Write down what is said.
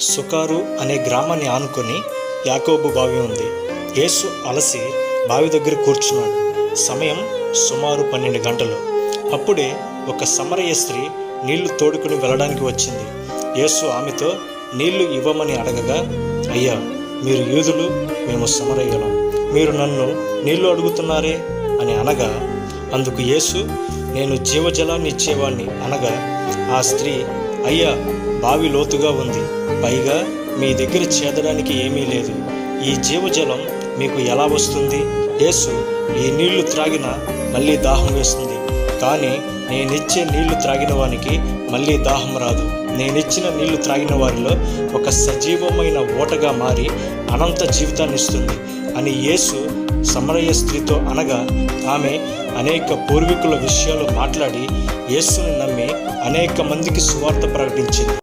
సుకారు అనే గ్రామాన్ని ఆనుకొని యాకోబు బావి ఉంది. యేసు అలసి బావి దగ్గర కూర్చున్నాడు. సమయం సుమారు పన్నెండు గంటలు. అప్పుడే ఒక సమరయ స్త్రీ నీళ్ళు తోడుకుని వెళ్ళడానికి వచ్చింది. యేసు ఆమెతో నీళ్ళు ఇవ్వమని అడగగా అయ్యా మీరు యూదులు మేము సమరయ్యలం మీరు నన్ను నీళ్ళు అడుగుతున్నారే? అని అనగా అందుకు యేసు నేను జీవజలాన్ని ఇచ్చేవాణ్ణి. అనగా ఆ స్త్రీ అయ్యా బావి లోతుగా ఉంది. పైగా మీ దగ్గర చేదడానికి ఏమీ లేదు. ఈ జీవజలం మీకు ఎలా వస్తుంది? యేసు ఈ నీళ్ళు త్రాగినా మళ్ళీ దాహం వేస్తుంది. కానీ నేనిచ్చే నీళ్ళు త్రాగిన వానికి మళ్ళీ దాహం రాదు. నేనిచ్చిన నీళ్ళు త్రాగిన వారిలో ఒక సజీవమైన ఓటగా మారి అనంత జీవితాన్ని ఇస్తుంది అని యేసు సమరయ స్త్రీతో అనగా ఆమె అనేక పూర్వీకుల విషయాలు మాట్లాడి యేసుని నమ్మి అనేక మందికి సువార్త ప్రకటించింది.